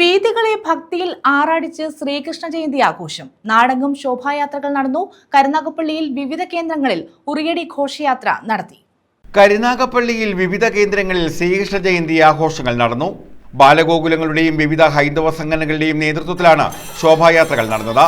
വീഥികളെ ഭക്തിയിൽ ആറാടിച്ച് ശ്രീകൃഷ്ണ ജയന്തി ആഘോഷം. നാടകം ശോഭായാത്രകൾ നടന്നു. കരുനാഗപ്പള്ളിയിൽ വിവിധ കേന്ദ്രങ്ങളിൽ ഉറിയടി ഘോഷയാത്ര നടത്തി. കരുനാഗപ്പള്ളിയിൽ വിവിധ കേന്ദ്രങ്ങളിൽ ശ്രീകൃഷ്ണ ജയന്തി ആഘോഷങ്ങൾ നടന്നു. ബാലഗോകുലങ്ങളുടെയും വിവിധ ഹൈന്ദവ സംഘടനകളുടെയും നേതൃത്വത്തിലാണ് ശോഭായാത്രകൾ നടന്നത്.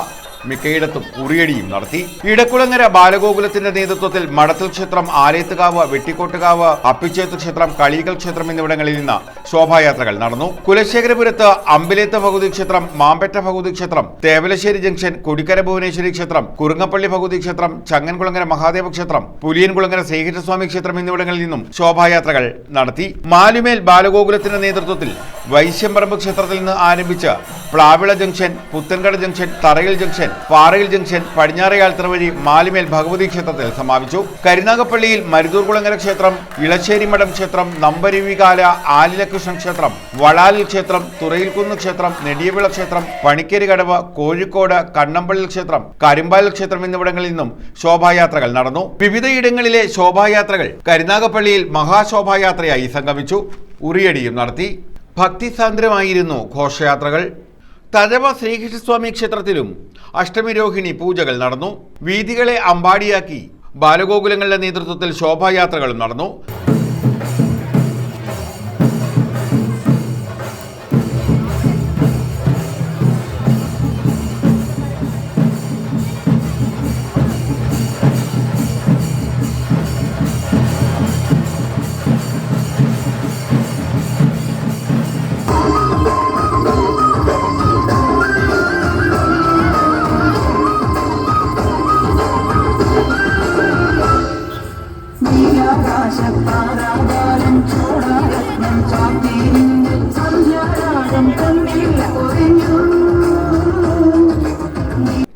മിക്കയിടത്തും ഉറിയടിയും നടത്തി. ഇടക്കുളങ്ങര ബാലഗോകുലത്തിന്റെ നേതൃത്വത്തിൽ മടത്തൽ ക്ഷേത്രം ആലയത്തുകാവ് വെട്ടിക്കോട്ടുകാവ് അപ്പിച്ചേത്ത് ക്ഷേത്രം കളീകൽ ക്ഷേത്രം എന്നിവിടങ്ങളിൽ നിന്ന് ശോഭായാത്രകൾ നടന്നു. കുലശേഖരപുരത്ത് അമ്പിലേത്ത ഭഗവതി ക്ഷേത്രം മാമ്പറ്റ ഭഗവതി ക്ഷേത്രം തേവലശ്ശേരി ജംഗ്ഷൻ കൊടിക്കര ഭുവനേശ്വരി ക്ഷേത്രം കുറുങ്ങപ്പള്ളി ഭഗവതി ക്ഷേത്രം ചങ്ങൻകുളങ്ങര മഹാദേവ ക്ഷേത്രം പുലിയൻകുളങ്ങര ശ്രീകൃഷ്ണസ്വാമി ക്ഷേത്രം എന്നിവിടങ്ങളിൽ നിന്നും ശോഭായാത്രകൾ നടത്തി. മാലുമേൽ ബാലഗോകുലത്തിന്റെ നേതൃത്വത്തിൽ വൈശ്യംപറമ്പ് ക്ഷേത്രത്തിൽ നിന്ന് ആരംഭിച്ച് Plavila junction Puthenkada junction Tharayil junction Parayil junction Padinjarayalthara വഴി മാലിമേൽ ഭഗവതി ക്ഷേത്രത്തിൽ സമാപിച്ചു. കരുനാഗപ്പള്ളിയിൽ മരുതൂർകുളങ്ങര ക്ഷേത്രം ഇളശ്ശേരി മഠം ക്ഷേത്രം നമ്പരുവികാല ആലിലകൃഷ്ണൻ ക്ഷേത്രം വളാലിൽ ക്ഷേത്രം തുറയിൽക്കുന്ന് ക്ഷേത്രം നെടിയവിള ക്ഷേത്രം പണിക്കേരി കടവ് കോഴിക്കോട് കണ്ണമ്പള്ളി ക്ഷേത്രം കരിമ്പാലൽ ക്ഷേത്രം എന്നിവിടങ്ങളിൽ നിന്നും ശോഭായാത്രകൾ നടന്നു. വിവിധയിടങ്ങളിലെ ശോഭായാത്രകൾ കരുനാഗപ്പള്ളിയിൽ മഹാശോഭായാത്രയായി സംഗമിച്ചു. ഉറിയടിയും നടത്തി. ഭക്തിസാന്ദ്രമായിരുന്നു ഘോഷയാത്രകൾ. തഴവ ശ്രീകൃഷ്ണസ്വാമി ക്ഷേത്രത്തിലും അഷ്ടമിരോഹിണി പൂജകൾ നടന്നു. വീതികളെ അമ്പാടിയാക്കി ബാലഗോകുലങ്ങളുടെ നേതൃത്വത്തിൽ ശോഭായാത്രകളും നടന്നു.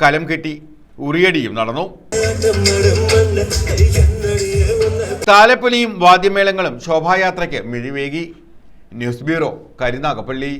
കലം കെട്ടി ഉറിയടിയും നടന്നു. താലപ്പൊലിയും വാദ്യമേളങ്ങളും ശോഭായാത്രയ്ക്ക് മിഴിവേകി. News bureau Karunagappally.